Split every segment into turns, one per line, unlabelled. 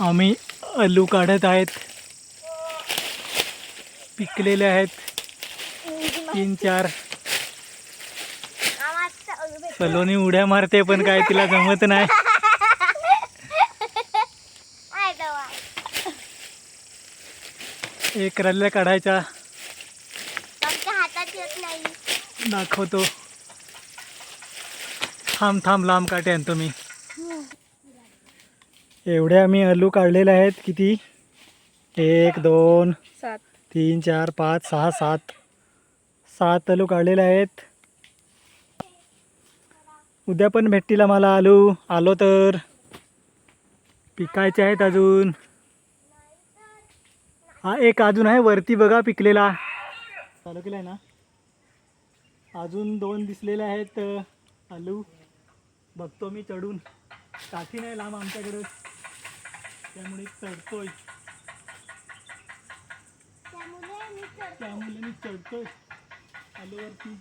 आम्ही आलू काढत आहेत. पिकलेले आहेत. तीन चार. सलोनी उड्या मारते पण काय तिला जमत नाही. एक रल्ल्या काढायचा. दाखवतो. थांब थांब लांब काटे आणतो मी. एवढे आम्ही आलू काढलेले आहेत किती? एक दोन
सात.
तीन चार पाच सहा सात. सात आलू काढलेले आहेत. उद्या पण भेटतील आम्हाला आलू. आलो तर. पिकायचे आहेत अजून. हा एक अजून आहे वरती बघा पिकलेला. चालू केला आहे ना? अजून दोन दिसलेले आहेत आलू. बघतो मी चढून. काठी नाही लांब आमच्याकडं. त्यामुळे चढतोय
त्यामुळे मी चढ-
त्यामुळे मी चढतोय आलूवरती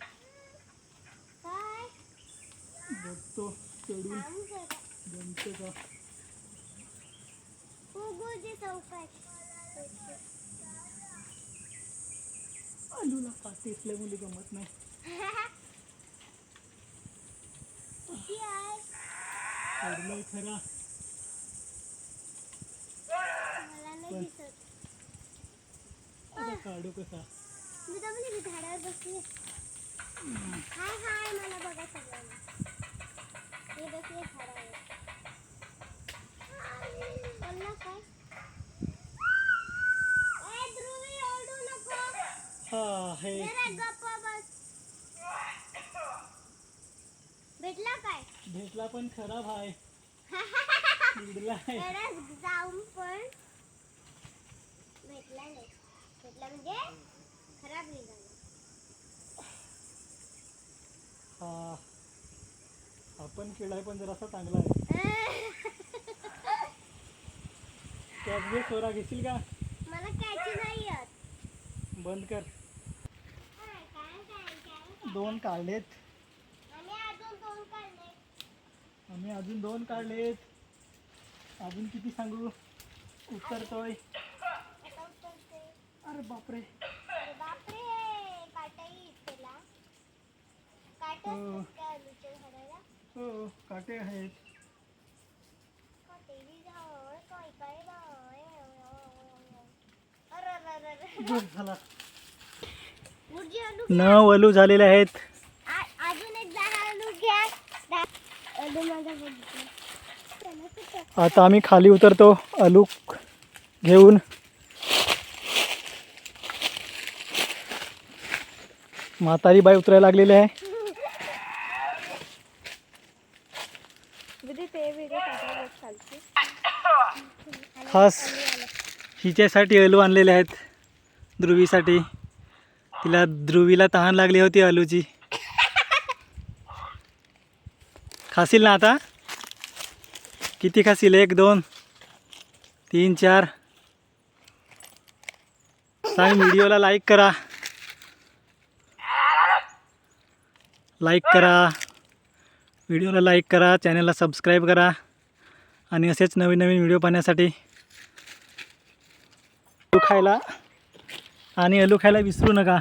काय?
बघतो चढून
थांब जरा.
जमते का
उगूचे चौकट.
आलूला असल्यामुळे जमत नाही
किती आहे?
चढलोय खरा
मला नाही
पण-
दिसत.
आता काढू कसा
मी तर म्हणे मी झाडावर बसले. हाय हाय मला बघा सगळ्यांना. मी बसले झाडावर. बोलला काय?
हा हे.
भेटला काय
भेटला पण खराब आहे
जाऊन पण भेटला नाही भेटला म्हणजे खराब निघाला
हा. आपण केलाय पण जरासा चांगला आहे. त्यात घे सोरा घेशील का?
मला नाही येत
बंद कर? दोन काढलेत.
आम्ही अजून दोन
काढलेत. अजून किती सांगू? उतरतोय बापरे.
बापरे त्याला काटे
हो.
असतात का आलूच्या झाडाला?
हो काटे आहेत.
काटेरी झाड काय काय बाय. अरे अरे, अरे अरे.
बस झाला.
गुरुजी आलू
नऊ आलू झालेले आहेत.
आ- अजून एक झाड आलू घ्या. दा- आलू माझा बघितला. त्याला कुठं?
आता आम्ही खाली उतरतो. आलू घेऊन. म्हातारी बाई उतरायला लागलेली आहे. खास हिच्यासाठी आलू आणलेले आहेत ध्रुवीसाठी. तिला ध्रुवीला तहान लागली होती आलूची. खाशील ना आता? किती खाशील? एक दोन तीन चार. सांग व्हिडिओला लाईक करा. लाईक करा व्हिडिओला लाईक करा चॅनलला सबस्क्राईब करा आणि असेच नवीन नवीन व्हिडिओ पाहण्यासाठी आलू खायला आणि आलू खायला विसरू नका.